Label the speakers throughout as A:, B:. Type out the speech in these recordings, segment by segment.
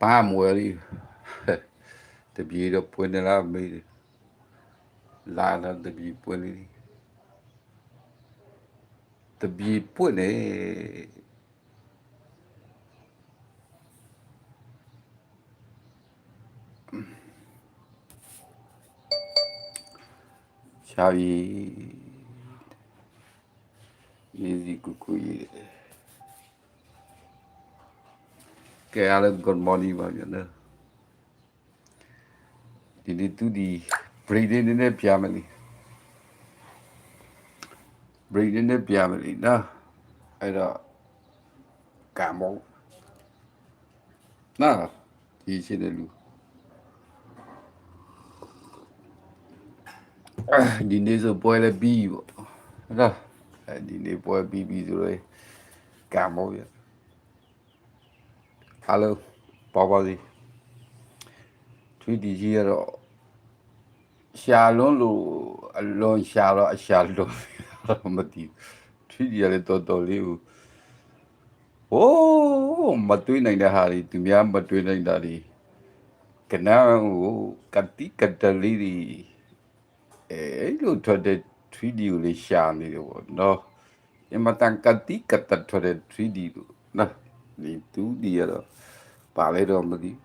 A: ပါမွယ်လေးတပြေတော့ပွင့်နေလားမေးတယ်လာလာတပြေပွင့်လေးတပြေပွင့်နေရှာပြီရေစီကူကူရေ ကဲအားလုံး good morning ပါဗျာနော်ဒီနေ့သူဒီ break နေနေပြမလို့ break နေနေပြမလို့နော်အဲ့တော့ကံမောနော်ဒီရှိတယ်လူအာဒီနေ့ဆိုပွဲလည်းပြီးပေါ့နော်အဲဒီနေ့ပွဲပြီးပြီးဆိုတော့ကံမောရ အားလုံးပေါ်ပါစီထွေးဒီကြီးရတော့ရှာလွန်းလို့အလွန်ရှာတော့အရှာလွန်းတော့မသိဘူးထွေးဒီရလည်းတော်တော်လေးကိုဟိုးမတွေးနိုင်တဲ့ဟာတွေသူများမတွေးနိုင်တာတွေကနန်းကိုကတိကတလေးတွေအဲအဲ့လိုထွက်တဲ့ 3D ကိုလေးရှာနေတယ်ပေါ့နော်အမတန်ကတိကတထွက်တဲ့ 3D ကိုနော်ဒီ 2D ရတော့ ပါလေတော့မသိဘ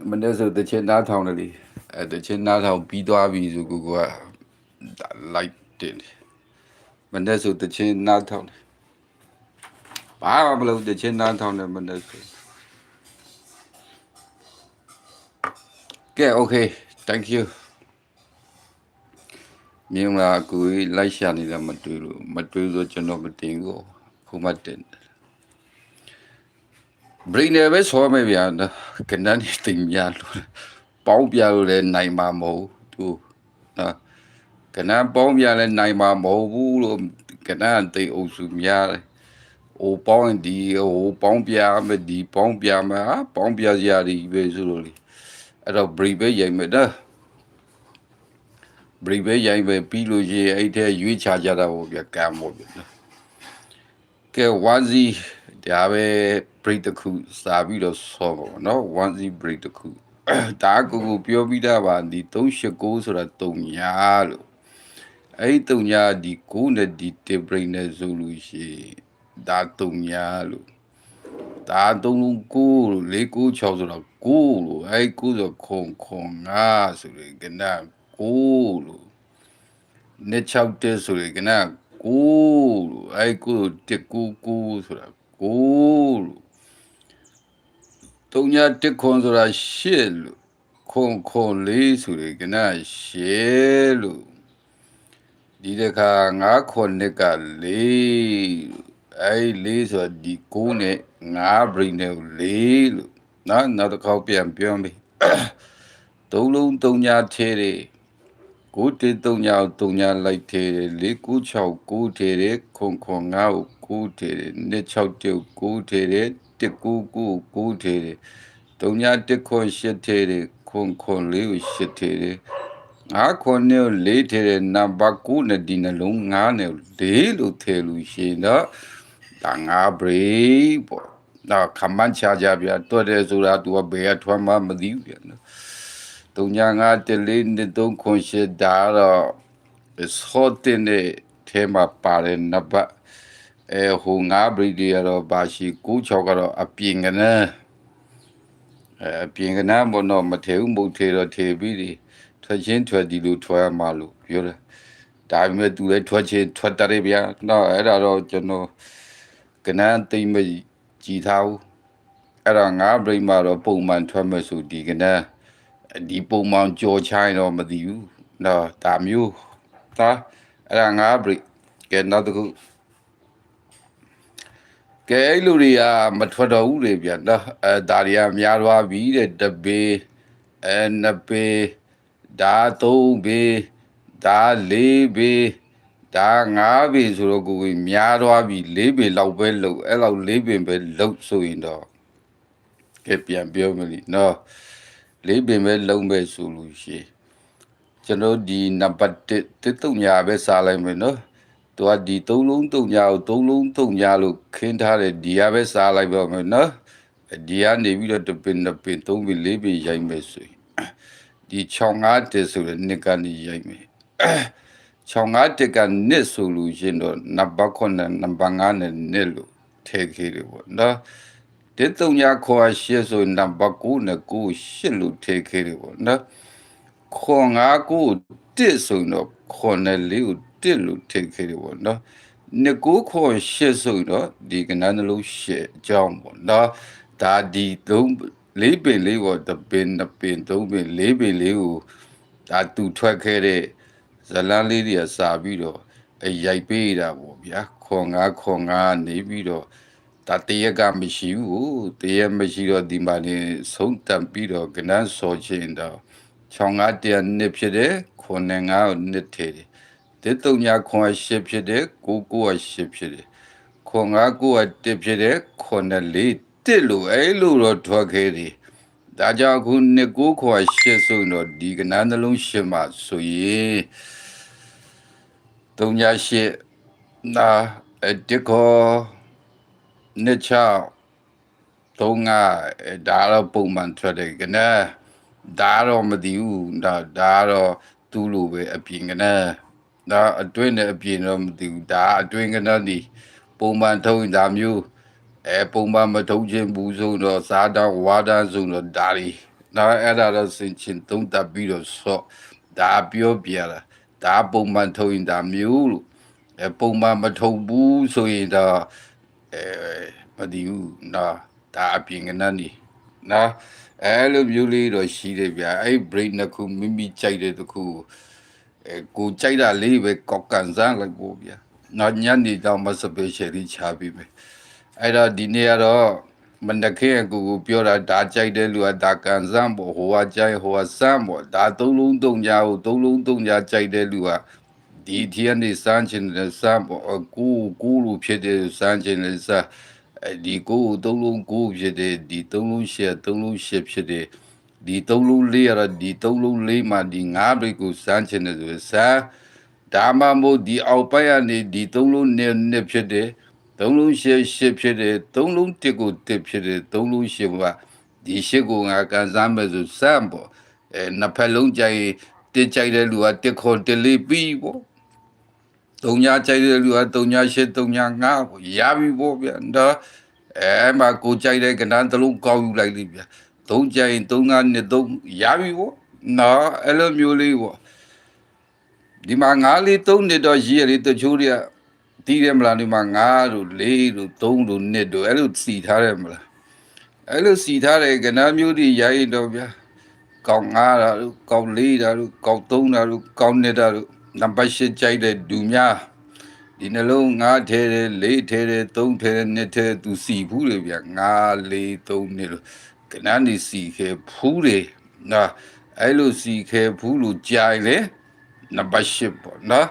A: ူးမနေ့ဆိုတချင်နားထောင်တယ်လေအဲတချင်နားထောင်ပြီးသွားပြီဆိုကိုကလိုက်တင်တယ်မနေ့ဆိုတချင်နားထောင်တယ်ဘာမှမလုပ်တချင်နားထောင်တယ်မနေ့ဆိုကဲ okay thank you မြင်လာကိုယ်လိုက်ရှာနေတယ်မတွေ့လို့မတွေ့ဆိုကျွန်တော်မတင်ကိုခုမှတင်တယ် brain နဲ့ပဲဆောမယ်ဗျာနော်ကနန်းနေတင်ပြလို့ပေါင်းပြလို့လည်းနိုင်မှာမဟုတ်သူနော်ကနန်းပေါင်းပြလည်းနိုင်မှာမဟုတ်ဘူးလို့ကနန်းတိတ်အုပ်စုများတယ်ဟိုပေါင်းဒီဟိုပေါင်းပြမယ်ဒီပေါင်းပြမယ်ဟာပေါင်းပြစရာတွေပဲဆိုလို့လေအဲ့တော့ brain ပဲရိုက်မယ်နော် ဘရိပဲရိုင်းပဲပြီးလို့ရေအဲ့ထဲရွေးချကြတာပေါ့ဗျကံပေါ့ဗျကဲဝမ်စီဒါပဲ break တစ်ခုစာပြီးတော့ဆော့ပါဘောနော်ဝမ်စီ break တစ်ခုဒါကိုကိုပြောပြီးသားပါဒီ389ဆိုတာတုံညာလို့အဲ့ဒီတုံညာဒီ9နဲ့ဒီ tip break နဲ့ဆိုလို့ရှိဒါတုံညာလို့ဒါသုံးလုံးကိုလို့၄၉၆ဆိုတော့ကိုလို့အဲ့ကိုဆိုခုံခုံငါဆိုရင်ကန 9လို့နှစ်6တက်ဆိုရင်ကန9လို့အဲ့9 199ဆိုတာ9လို့တုံညာတစ်ခွန်ဆိုတာရှစ်လို့ခွန်ခွန်လေးဆိုရင်ကနရှစ်လို့ဒီတခါငါးခွန်နှစ်ကလေးလို့အဲ့လေးဆိုတာဒီကိုးနဲ့ငါး brain နဲ့လေးလို့နော်နောက်တစ်ခေါက်ပြန်ပြောမယ်သုံးလုံးသုံးညာထဲတယ် ကိုတေသုံးညာသုံးညာလိုက်ထဲတယ်လေးကို6ကိုထဲတယ်ခွန်ခွန်ငါ့ကိုကိုထဲတယ်နှစ်6တုတ်ကိုထဲတယ်တစ်ကိုကိုကိုထဲတယ်သုံးညာတစ်ခွန်ရှစ်ထဲတယ်ခွန်ခွန်လေးကိုရှစ်ထဲတယ်ငါခွန်နဲ့လေးထဲတယ်နံပါတ်9နဲ့ဒီနှလုံးငါးနဲ့လေးလို့ထဲလို့ရှိရင်တော့ဒါငါဘရိပေါ့တော့ခမန်းချကြဗျာတွတ်တယ်ဆိုတာ तू ကဘယ်ကထွက်မှမသိဘူးဗျာနော်တုံညာငါတလေးနဲ့ သုံးခွန်ရှစ်ဒါတော့စောတင်တဲ့ထဲမှာပါတယ်နံပါတ်အဲဟိုငါဘရိတွေကတော့ဘာရှိ96ကတော့အပြင်ကနန်းအဲအပြင်ကနန်းဘောတော့မထေဘူးမဟုတ်ထေတော့ထေပြီးဒီထွက်ချင်းထွက်ဒီလိုထွက်ရမှာလို့ပြောတယ်ဒါပေမဲ့သူလည်းထွက်ချင်းထွက်တတ်ရဗျာတော့အဲ့ဒါတော့ကျွန်တော်ကနန်းသိမ့်မကြည်ထားဘူးအဲ့တော့ငါဘရိမှာတော့ပုံမှန်ထွက်မယ်ဆိုဒီကနန်း ဒီပုံမှန်ကြော်ချိုင်းတော့မသိဘူးနော်ဒါမျိုးဒါအဲ့ဒါငါဘရိကဲနောက်တစ်ခုကဲအဲ့လူတွေကမထွက်တော့ဘူးလေဗျာနော်အဲဒါတွေကများသွားပြီတဲ့တပေအဲနှစ်ပေဒါသုံးပေဒါလေးပေဒါငါးပေဆိုတော့ကိုယ်များသွားပြီလေးပေလောက်ပဲလုံအဲ့လောက်လေးပေပဲလုံဆိုရင်တော့ကဲပြန်ပြောမလို့နော် လေးပေပဲလုံပဲဆိုလို့ရှိရင်ကျွန်တော်ဒီနံပါတ်1တစ်တုံညာပဲစားလိုက်မယ်နော်သူကဒီသုံးလုံးသုံးညာကိုသုံးလုံးသုံးညာလို့ခင်းထားတယ်ဒီကပဲစားလိုက်ပါမယ်နော်ဒီကနေပြီးတော့တပင်တပင်သုံးပင်လေးပင်ရိုက်မယ်ဆိုရင်ဒီ6 5တက်ဆိုတဲ့နှစ်ကနေရိုက်မယ်6 5တက်ကနှစ်ဆိုလို့ရှင်တော့နံပါတ်9နံပါတ်5နဲ့နှစ်လို့ထည့်ခဲ့တယ်ပေါ့နော် တဲ့သုံးညာခေါ်ရှစ်ဆိုနံပါတ်9နဲ့9ရှစ်လို့ထည့်ခဲ့တယ်ပေါ့နော်ခေါ်ငါကိုတစ်ဆိုတော့ခေါ်နဲ့လေးကိုတစ်လို့ထည့်ခဲ့တယ်ပေါ့နော်နှစ်ကိုခေါ်ရှစ်ဆိုတော့ဒီကနန်းနှလုံးရှစ်အကြောင်းပေါ့နော်ဒါဒီသုံးလေးပင်လေးကိုတပင်နှစ်ပင်သုံးပင်လေးပင်လေးကိုဒါသူထွက်ခဲ့တဲ့ဇလန်းလေးတွေကစာပြီးတော့အဲရိုက်ပေးတာပေါ့ဗျာခေါ်ငါခေါ်ငါနေပြီးတော့ ဒါတရက်ကမရှိဘူးတရက်မရှိတော့ဒီမှာနေဆုံးတန်ပြီးတော့ကနန်းစော်ချင်းတော့ချောင်းငါတရနှစ်ဖြစ်တဲ့ခေါ်နေငါကိုနှစ်ထဲတယ်တေတုံညာခွန်ရှစ်ဖြစ်တဲ့ကိုကိုကရှစ်ဖြစ်တယ်ခွန်ငါကိုကတစ်ဖြစ်တဲ့ခွန်နဲ့လေးတစ်လို့အဲလိုတော့ထွက်ခဲ့တယ်ဒါကြောင့်ခုနှစ်ကိုခွန်ရှစ်ဆိုတော့ဒီကနန်းနှလုံးရှစ်မှာဆိုရင်တုံညာရှစ်နာအတကော နှစ်ချောင်းသုံးငါအဲဒါတော့ပုံမှန်ထွက်တယ်ကနန်းဒါတော့မသိဘူးဒါဒါတော့သူ့လိုပဲအပြင်ကနန်းဒါအတွင်းနဲ့အပြင်တော့မသိဘူးဒါအတွင်းကနန်းဒီပုံမှန်ထုံးရင်ဒါမျိုးအဲပုံမှန်မထုံးခြင်းဘူးဆိုတော့စားတော့ဝါဒဆိုတော့ဒါလီဒါအဲ့ဒါတော့စင်ချင်းသုံးတပ်ပြီးတော့ဆော့ဒါပြောပြလာဒါပုံမှန်ထုံးရင်ဒါမျိုးလို့အဲပုံမှန်မထုံးဘူးဆိုရင်တော့ အဲမသိဘူးနော်ဒါအပြင်ကနန်းဒီနော်အဲလိုမျိုးလေးတော့ရှိတယ်ဗျာအဲ့ break နှစ်ခုမိမိကြိုက်တဲ့တစ်ခုအဲကိုကြိုက်တာလေးပဲကောက်ကန်စမ်းလိုက်ပို့ဗျာနောက်ညနေတော့မစပယ်ရှယ်လေးချပြီးမယ်အဲ့တော့ဒီနေ့ကတော့မနက်ခင်းကိုကိုပြောတာဒါကြိုက်တဲ့လူကဒါကန်စမ်းပေါ့ဟိုကကြိုက်ဟိုကစမ်းပေါ့ဒါသုံးလုံးသုံးညာကိုသုံးလုံးသုံးညာကြိုက်တဲ့လူက ဒီထီကနေစမ်းချင်တယ်စမ်းပေါ့ကိုကိုလူဖြစ်တဲ့စမ်းချင်တယ်စမ်းအဲဒီကိုသုံးလုံးကိုဖြစ်တဲ့ဒီသုံးလုံးရှက်သုံးလုံးရှက်ဖြစ်တဲ့ဒီသုံးလုံးလေးရတော့ဒီသုံးလုံးလေးမှာဒီငါးဘိတ်ကိုစမ်းချင်တယ်ဆိုစမ်းဒါမှမဟုတ်ဒီအောက်ပိုက်ကနေဒီသုံးလုံးနဲ့နဲ့ဖြစ်တဲ့သုံးလုံးရှက်ရှက်ဖြစ်တဲ့သုံးလုံးတစ်ကိုတစ်ဖြစ်တဲ့သုံးလုံးရှက်ကဒီရှက်ကိုငါကန်စားမယ်ဆိုစမ်းပေါ့အဲနှစ်ဖက်လုံးကြိုက်တစ်ကြိုက်တဲ့လူကတစ်ခွန်တစ်လေးပြီးပေါ့ တုံညာကြိုက်တဲ့လူကတုံညာရှစ်တုံညာငါပေါ့ရပြီပေါ့ဗျာတော့အဲမှာကိုကြိုက်တဲ့ကဏ္ဍတစ်လုံးကောက်ယူလိုက်လိမ့်ဗျာသုံးကြိုက်ရင်သုံးငါနှစ်သုံးရပြီပေါ့နော်အဲ့လိုမျိုးလေးပေါ့ဒီမှာငါးလေးသုံးနှစ်တော့ရည်ရည်တချို့တွေကတီးတယ်မလားဒီမှာငါးတို့လေးတို့သုံးတို့နှစ်တို့အဲ့လိုစီထားတယ်မလားအဲ့လိုစီထားတဲ့ကဏ္ဍမျိုးတွေရရင်တော့ဗျာကောင်းငါးတာတို့ကောင်းလေးတာတို့ကောင်းသုံးတာတို့ကောင်းနှစ်တာတို့ နံပါတ်၈ကြိုက်တဲ့ဒူများဒီနှလုံးငါးထဲတယ်လေးထဲတယ်သုံးထဲတယ်နှစ်ထဲသူစီဘူးလေဗျာငါးလေးသုံးနှစ်လို့ကနန်းဒီစီခဲဖူးတယ်နော်အဲ့လိုစီခဲဖူးလို့ကြိုင်လေနံပါတ်၈ပေါ့နော်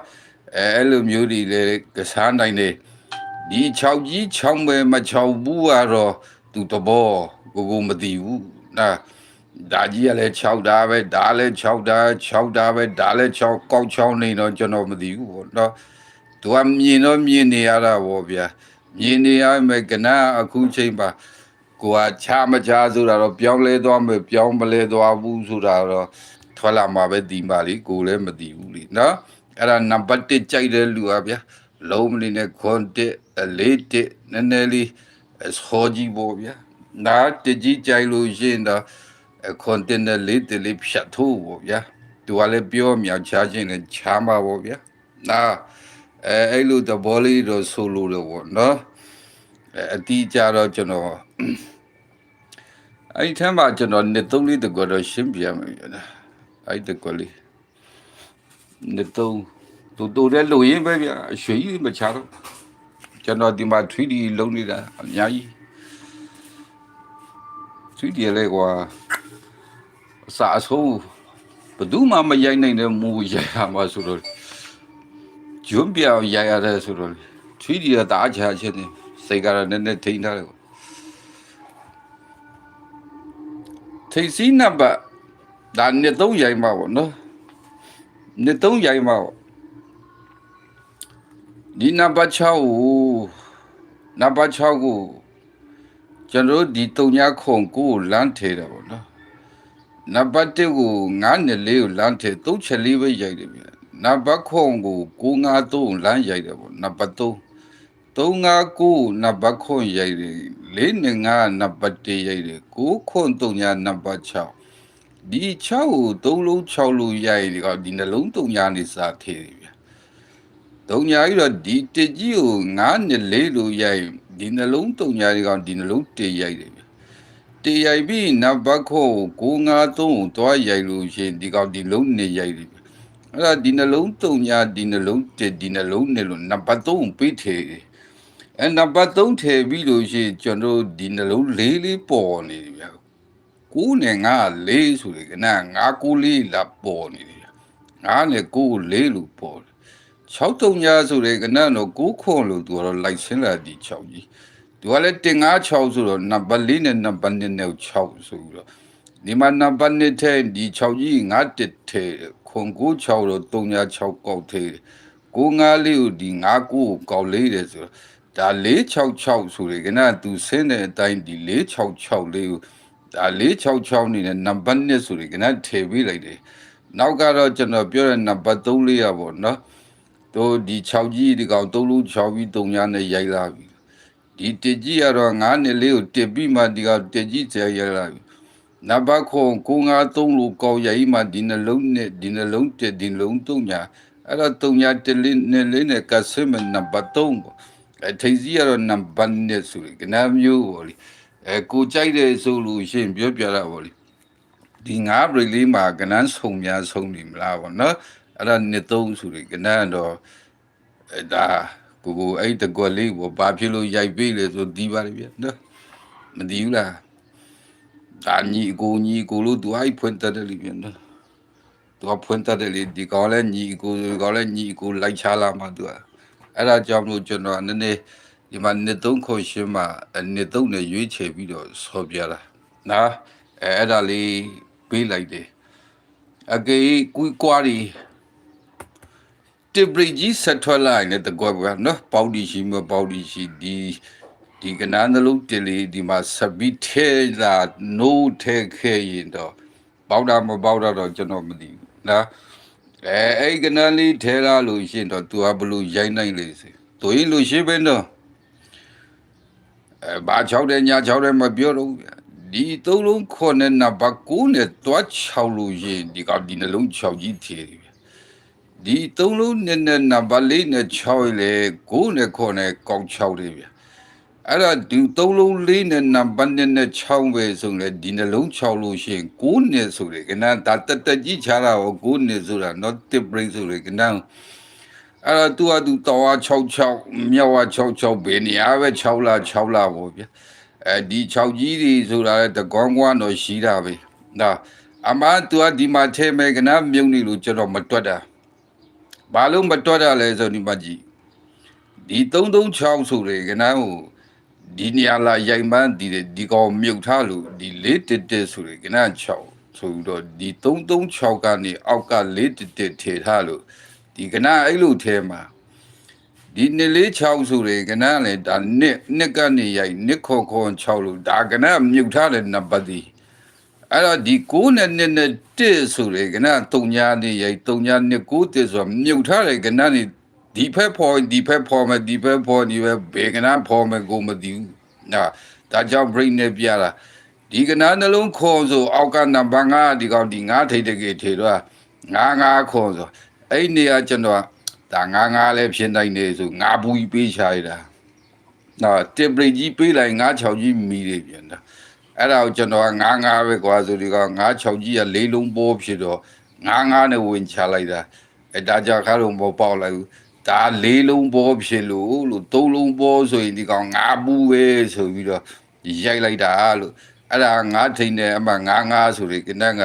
A: အဲ့လိုမျိုးတွေလေကစားနိုင်တယ်ဒီ6ကြီး6ပဲမ6ဘူးကတော့သူတဘောကိုကိုမသိဘူးနော် ဒါကြီးကလည်း6တာပဲဒါလည်း6တာ6တာပဲဒါလည်း6ကောက်6နေတော့ကျွန်တော်မသိဘူးပေါ့နော်သူကမြင်တော့မြင်နေရတာပေါ့ဗျာမြင်နေရမယ်ကနအခုချိန်ပါကိုကချာမချာဆိုတာတော့ပြောင်းလဲသွားမယ်ပြောင်းမလဲသွားဘူးဆိုတာတော့ထွက်လာမှာပဲဒီပါလीကိုလည်းမသိဘူးလीနော်အဲ့ဒါနံပါတ်1ကြိုက်တဲ့လူอ่ะဗျာလုံးမလေးနဲ့ခွန်တစ်အလေးတစ်နည်းနည်းလေးစောကြီးပေါ့ဗျာနာတကြီးကြိုက်လို့ရှိရင်တော့ ခွန်တစ်နဲ့လေးတစ်လေးဖြတ်ထိုးပေါ့ဗျာသူကလည်းပြောမြောက်ချခြင်းနဲ့ချမ်းပါပေါ့ဗျာနာအဲအဲ့လိုသဘောလေးတော့ဆိုလို့လို့ပေါ့နော်အဲအတီးကြတော့ကျွန်တော်အဲ့ဒီထမ်းမှာကျွန်တော်နှစ်သုံးလေးတကွတော့ရှင်းပြမယ်ဗျာအဲ့ဒီတကွလေးနှစ်သုံးတူတူတဲ့လူရင်းပဲဗျာအရွှေကြီးမချတော့ကျွန်တော်ဒီမှာ 3D လုံးနေတာအများကြီး 3D လည်းကွာအ စာအဆုံးဘယ်သူမှမရိုက်နိုင်တဲ့မူရိုက်ရမှာဆိုတော့ဂျွန်းပြောင်ရိုက်ရတယ်ဆိုတော့ 3D ကတအားချာချက်နေစိတ်ကတော့နည်းနည်းထိန်းထားတယ်ကွာထိတ်စီးနံပါတ်ဒါနှစ်သုံးရိုက်မှာပေါ့နော်နှစ်သုံးရိုက်မှာပေါ့ဒီနံပါတ်6ကိုနံပါတ်6ကိုကျွန်တော်တို့ဒီတုံညာခုံကိုလမ်းထဲတယ်ပေါ့နော် နံပါတ်1ကို9နဲ့4ကိုလမ်းထဲ3ချက်လေးပဲရိုက်တယ်ဗျနံပါတ်ခုံကို953လမ်းရိုက်တယ်ပေါ့နံပါတ်3 359နံပါတ်ခွန်ရိုက်တယ်4နဲ့5နံပါတ်1ရိုက်တယ်9ခွန်3ညာနံပါတ်6ဒီ6ကို3လုံး6လုံးရိုက်ဒီကဒီနှလုံး3ညာနေစားထည့်တယ်ဗျ3ညာကြီးတော့ဒီတကြီးကို9နဲ့4လို့ရိုက်ဒီနှလုံး3ညာဒီကောင်ဒီနှလုံး1ရိုက်တယ်ဗျ တရိုက်ပြီးနံပါတ်ခွန်ကို953ကိုတွားရိုက်လို့ရှင်ဒီကောင်ဒီလုံးနဲ့ရိုက်တယ်ဗျအဲ့ဒါဒီနှလုံး3ညာဒီနှလုံး1ဒီနှလုံးနဲ့လို့နံပါတ်3ကိုပေးထည့်တယ်အဲနံပါတ်3ထည့်ပြီးလို့ရှိရင်ကျွန်တော်တို့ဒီနှလုံးလေးလေးပေါ်နေတယ်ဗျာ9နဲ့9 4ဆိုတယ်ကန9 9လေးလာပေါ်နေတယ်ဗျာ9နဲ့9 4လို့ပေါ်တယ်6တုံညာဆိုတယ်ကနတော့9ခွန်လို့သူကတော့လိုက်ရှင်းလာဒီ6ကြီး သူကလည်းတင်9 6ဆိုတော့နံပါတ်4နဲ့နံပါတ်2နဲ့6ဆိုပြီးတော့ဒီမှာနံပါတ်2ထဲဒီ6ကြီး9တစ်ထဲခွန်9 6တော့3ညာ6ကောက်ထဲ9 5လေးကိုဒီ9 9ကိုကောက်လေးတယ်ဆိုတော့ဒါ466ဆိုရယ်ကနသူဆင်းတဲ့အတိုင်းဒီ466လေးကိုဒါ466နေနဲ့နံပါတ်1ဆိုရယ်ကနထည့်ပေးလိုက်တယ်နောက်ကတော့ကျွန်တော်ပြောတဲ့နံပါတ်3လေးရပါတော့နော်တို့ဒီ6ကြီးဒီကောင်3လုံး6ပြီး3ညာနဲ့ရိုက်လာပြီ ဒီတကြီးကတော့9နဲ့လေးကိုတစ်ပြီးမှဒီကောင်တကြီးကျရိုက်လာပြီနံပါတ်ခွန်953လို့ကောက်ရိုက်မှဒီနှလုံးနဲ့ဒီနှလုံးတက်ဒီနှလုံး3ညာအဲ့တော့3ညာတလေးနဲ့လေးနဲ့ကဆင်းမနံပါတ်3ပေါ့အဲထိစီကတော့နံပါတ်1ဆိုရယ်ကနမျိုးပေါ့လေအဲကိုကြိုက်တယ်ဆိုလို့ရှရင်ပြောပြတာပေါ့လေဒီငါးပရိလေးမှာကနန်းဆုံများဆုံးနေမလားပေါ့နော်အဲ့ဒါနှစ်သုံးဆိုရယ်ကနန်းတော့အဲဒါ ကိုကိုအဲ့တကွက်လေးကိုဘာဖြစ်လို့ရိုက်ပေးလဲဆိုဒီပါလေဗျနော်မဒီဘူးလားဒါညီကိုညီကိုလို့သူအဲ့ဖွင့်တတ်တယ်လေဗျနော်သူကဖွင့်တတ်တယ်လေဒီကောင်လဲညီကိုဒီကောင်လဲညီကိုလိုက်ချလာမှသူကအဲ့ဒါကြောင့်မို့ကျွန်တော်နည်းနည်းဒီမှာနှစ်သုံးခွန်ရှင်းမှာနှစ်သုံးနဲ့ရွေးချယ်ပြီးတော့ဆော်ပြလာနော်အဲအဲ့ဒါလေးပေးလိုက်တယ်အကေကွီကွာရီ တစ်ပရိကြီးဆက်ထွက်လာရင်လည်းတကွက်ကနော်ပေါဒီရှိမပေါဒီရှိဒီဒီကနန်းနှလုံးတလီဒီမှာစပီထဲလာနိုးထဲခဲရင်တော့ပေါတာမပေါတာတော့ကျွန်တော်မသိဘူးနော်အဲအဲ့ကနန်းလေးထဲလာလို့ရှရင်တော့သူကဘလို့ရိုင်းနိုင်လေစေသူရင်လို့ရှိပဲတော့အဲဘာချောက်တယ်ညာချောက်တယ်မပြောတော့ဘူးဗျဒီသုံးလုံးခေါ်နဲ့နဘကူနဲ့တွားချောက်လို့ရင်ဒီကဒီနှလုံးချောက်ကြီးထေတယ်ဗျ ဒီသုံးလုံးနဲ့နဲ့နံပါတ်၄နဲ့6လေ9နဲ့9နဲ့ကောင်း6လေးဗျအဲ့ဒါဒီသုံးလုံး၄နဲ့နံပါတ်နဲ့နဲ့6ပဲဆိုရင်ဒီနှလုံး6လို့ရှိရင်9နဲ့ဆိုလေကနန်းဒါတက်တက်ကြီးခြားတာရော9နဲ့ဆိုတာ not tip break ဆိုလေကနန်းအဲ့တော့သူကသူတောင်ဝ66မြောက်ဝ66ပဲနေရာပဲ6လ6လပေါ့ဗျအဲဒီ6ကြီးတွေဆိုတာလည်းတကောင်းကွာတော့ရှိတာပဲဒါအမှသူကဒီမှာထဲမဲ့ကနမြုံနေလို့ကျွန်တော်မတွက်တာ ဘာလို့မတွက်တာလဲဆိုဒီမှာကြည့်ဒီ336ဆိုတယ်ကနကိုဒီနေရာလာရိုက်မှန်းဒီဒီကောင်မြုပ်ထားလို့ဒီ4တစ်တစ်ဆိုတယ်ကန6ဆိုတော့ဒီ336ကနေအောက်က4တစ်တစ်ထည့်ထားလို့ဒီကနအဲ့လိုထဲမှာဒီနှစ်လေး6ဆိုတယ်ကနလည်းဒါနှစ်နှစ်ကနေရိုက်နှစ်ခေါ်ခေါ်6လို့ဒါကနမြုပ်ထားတဲ့နံပါတ်ဒီ အဲ့တော့ဒီ9နဲ့နှစ်နဲ့1ဆိုတယ်ကန3ညာနေရိုက်3ညာနှစ်9တစ်ဆိုမြုပ်ထားတဲ့ကနနေဒီဖက်ဖော်ဒီဖက်ဖော်မယ်ဒီဖက်ဖော်ဒီပဲဘေကနဖော်မယ်ကိုမသိဘူးနာဒါကြောင့် brain နဲ့ပြတာဒီကနနှလုံးခေါ်ဆိုအောက်ကနံပါတ်5ဒီကောင်ဒီ9ထိတ်တကေထေတော့9 9ခေါ်ဆိုအဲ့နေရာကျွန်တော်ဒါငါးငါးလည်းဖြစ်နိုင်နေဆိုငါးဘူးကြီးပေးချရတာနော်တင်ပရိကြီးပေးလိုက်ငါး6ကြီးမီတယ်ပြန်တာ အဲ့ဒါကိုကျွန်တော်ကငါးငါးပဲကွာဆိုဒီကငါး6ကြီးကလေးလုံးပိုးဖြစ်တော့ငါးငါးနဲ့ဝင်ချလိုက်တာအဲ့ဒါကြောင့်ခါတော့မပေါက်လိုက်ဘူးဒါလေးလုံးပေါ်ဖြစ်လို့လို့သုံးလုံးပေါ်ဆိုရင်ဒီကောင်ငါးဘူးပဲဆိုပြီးတော့ရိုက်လိုက်တာလို့အဲ့ဒါငါးထိန်နဲ့အမှငါးငါးဆိုလေကနန်းက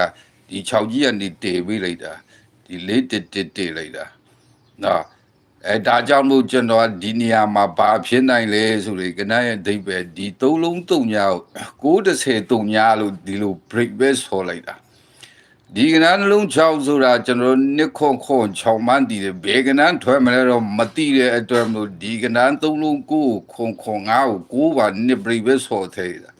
A: ဒီ6ကြီးကနေတေပေးလိုက်တာဒီလေးတစ်တစ်တေလိုက်တာနော် အဲဒါကြောင့်မို့ကျွန်တော်ဒီနေရာမှာဘာဖြစ်နိုင်လဲဆိုလေကနန်းရဲ့အဓိပ္ပာယ်ဒီသုံးလုံးသုံးညာကို60သုံးညာလို့ဒီလို break ပဲဆော်လိုက်တာဒီကနန်းနှလုံး6ဆိုတာကျွန်တော်တို့နှစ်ခွန်ခွန်6မှန်းတည်တယ်ဘေကနန်းထွက်မလဲတော့မတိတဲ့အတွက်မလို့ဒီကနန်း3လုံးကိုခွန်ခွန်9ကို9ပါနှစ်ပြိပဲဆော်သေးတာ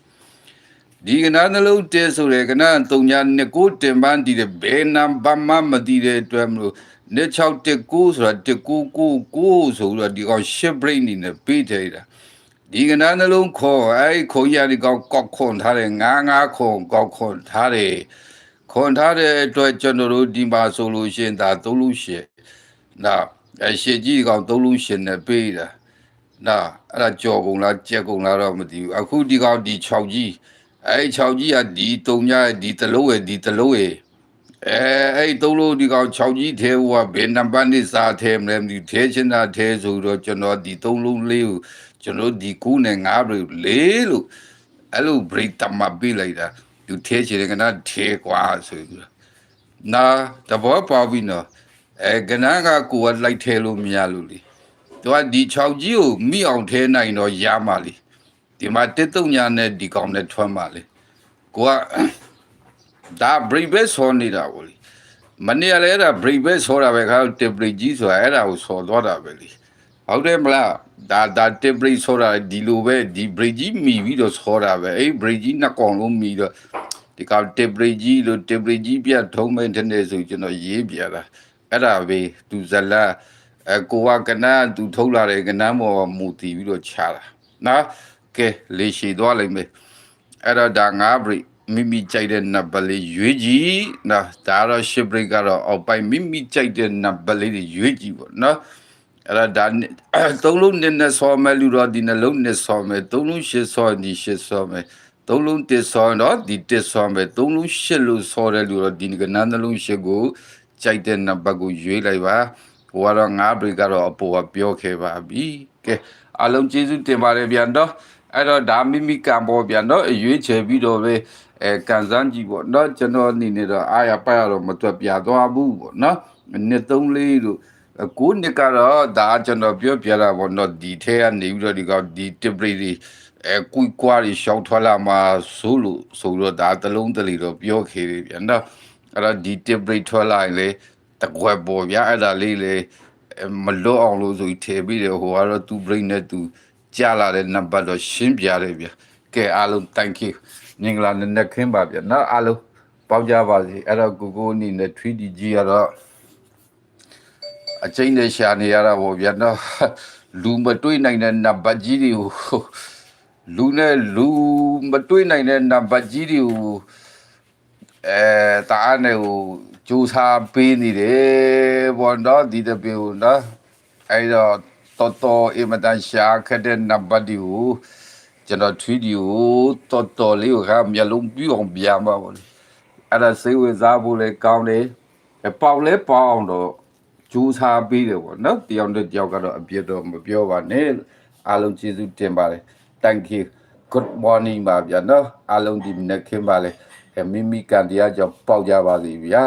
A: ဒီကနန်းနှလုံးတဲဆိုတဲ့ကနန်း3ညာနှစ်ကိုတင်ပန်းတည်တယ်ဘေနံဘာမှမတည်တဲ့အတွက်မလို့ နှစ်6တက်9ဆိုတာတက်9 9 9ဆိုတော့ဒီကောင်ရှစ်ပြိနေနဲ့ပေးသေးတာဒီကနန်းနှလုံးခေါ်အဲ့ခေါ်ရဒီကောင်ကောက်ခွန်ထားတယ်ငါးငါးခွန်ကောက်ခွန်ထားတယ်ခွန်ထားတဲ့အတွက်ကျွန်တော်တို့ဒီမှာဆိုလို့ရှိရင်ဒါသုံးလို့ရှိရင်နာအရှေ့ကြီးကောင်သုံးလို့ရှိရင်နဲ့ပေးတာနာအဲ့ဒါကြော်ကုန်လားကြက်ကုန်လားတော့မသိဘူးအခုဒီကောင်ဒီ6ကြီးအဲ့6ကြီးကဒီတုံညရဲ့ဒီတလုံးရဲ့ဒီတလုံးရဲ့ အဲအဲ့သုံးလို့ဒီကောင်6ကြီးထဲဟိုကဘယ်နံပါတ်နဲ့စားထဲမလဲမသိဘူးထဲချင်တာထဲဆိုတော့ကျွန်တော်ဒီသုံးလုံးလေးကိုကျွန်တော်ဒီကူးနဲ့ငါးဘရီလေးလို့အဲ့လို break တမပေးလိုက်တာသူထဲချင်တယ်ကနာထဲကွာဆိုပြီးတော့နာတဘောပေါပြီးတော့အဲကနာကကိုယ်ကလိုက်ထဲလို့မရလို့လေသူကဒီ6ကြီးကိုမိအောင်ထဲနိုင်တော့ရမှလေဒီမှာတက်တုံညာနဲ့ဒီကောင်နဲ့ထွန်းမှလေကိုက ဒါ break ပဲဆောနေတာဗောလေမနေ့ကလည်းအဲ့ဒါ break ပဲဆောတာပဲခါတက်ပရိကြီးဆိုတာအဲ့ဒါကိုဆောသွားတာပဲလေဟုတ်တယ်မလားဒါဒါတစ်ဘရိတ်ဆိုတာဒီလိုပဲဒီဘရိတ်ကြီးမိပြီးတော့ဆောတာပဲအဲ့ဘရိတ်ကြီးနှစ်ကောင်လုံးမိတော့ဒီကောင်တစ်ဘရိတ်ကြီးလို့တစ်ဘရိတ်ကြီးပြတ်ထုံးမဲ့တဲ့နေဆိုကျွန်တော်ရေးပြတာအဲ့ဒါပဲသူဇလာအကိုကကနန်းသူထုတ်လာတဲ့ကနန်းပေါ်မူတည်ပြီးတော့ခြားတာနော်ကဲလေရှိသွားလိုက်မယ်အဲ့တော့ဒါငါဘရိတ် မိမိကြိုက်တဲ့နံပါတ်လေးရွေးကြည့်နော်ဒါတော့ရှစ်ဘရိတ်ကတော့အောက်ပိုင်းမိမိကြိုက်တဲ့နံပါတ်လေးတွေရွေးကြည့်ပေါ့နော်အဲ့ဒါဒါနှစ်သုံးလုံးနဲ့နဲ့ဆောမယ်လူတော့ဒီနှလုံးနဲ့ဆောမယ်သုံးလုံးရှစ်ဆောဒီရှစ်ဆောမယ်သုံးလုံးတစ်ဆောတော့ဒီတစ်ဆောမယ်သုံးလုံးရှစ်လို့ဆောတဲ့လူတော့ဒီကနန်းနှလုံးရှစ်ကိုကြိုက်တဲ့နံပါတ်ကိုရွေးလိုက်ပါဟိုကတော့ငါးဘရိကတော့အပေါ်ကပြောခဲ့ပါပြီကဲအားလုံးကျေးဇူးတင်ပါတယ်ဗျာတော့ အဲ့တော့ဒါမိမိကံပေါ်ဗျာနော်အရွေးချယ်ပြီးတော့ပဲအဲကန်စမ်းကြည့်ပေါ့နော်ကျွန်တော်အနေနဲ့တော့အာရပတ်ရတော့မတွက်ပြသွားဘူးပေါ့နော်နှစ်သုံးလေးတို့ကိုနှစ်ကတော့ဒါကျွန်တော်ပြောပြတာပေါ့နော်ဒီထဲကနေပြီးတော့ဒီကောင်ဒီ temporary အဲကိုကွာရီရှောက်ထွက်လာမှာဆိုလို့ဆိုတော့ဒါတလုံးတလီတော့ပြောခေတယ်ဗျာနော်အဲ့တော့ဒီ temporary ထွက်လာရင်လေတကွက်ပေါ်ဗျာအဲ့ဒါလေးလေမလွတ်အောင်လို့ဆိုပြီးထည့်ပြီးတယ်ဟိုကတော့သူ brain နဲ့သူ तू ကြာလာတဲ့နံပါတ်တော့ရှင်းပြတယ်ဗျာကဲအားလုံး thank you မင်္ဂလာနံနက်ခင်းပါဗျာနော်အားလုံးပေါင်းကြပါစေအဲ့တော့ကိုကိုအနေနဲ့ 3D ကြီးကတော့အချိန်နဲ့ရှာနေရတာပေါ့ဗျာနော်လူမတွေးနိုင်တဲ့နံပါတ်ကြီးတွေကိုလူနဲ့လူမတွေးနိုင်တဲ့နံပါတ်ကြီးတွေကိုအဲတားနဲ့ကိုကြိုးစားပေးနေတယ်ဘောနော်ဒီတပြေကိုနော်အဲ့တော့ တော်တော်အင်မတန်ရှာခက်တဲ့နံပါတ်တွေကိုကျွန်တော် 3D ကိုတော်တော်လေးကိုကမျက်လုံးပြူအောင်ပြန်ပါဘောလေအဲ့ဒါစိတ်ဝင်စားဖို့လည်းကောင်းတယ်အပေါက်လဲပေါက်အောင်တော့ကြိုးစားပေးတယ်ပေါ့နော်တယောက်နဲ့တယောက်ကတော့အပြစ်တော့မပြောပါနဲ့အားလုံးကျေးဇူးတင်ပါတယ် thank you good morning ပါဗျာနော်အားလုံးဒီမနေ့ခင်းပါလေအဲမိမိကန်တရားကြောင့်ပေါက်ကြပါစီဗျာ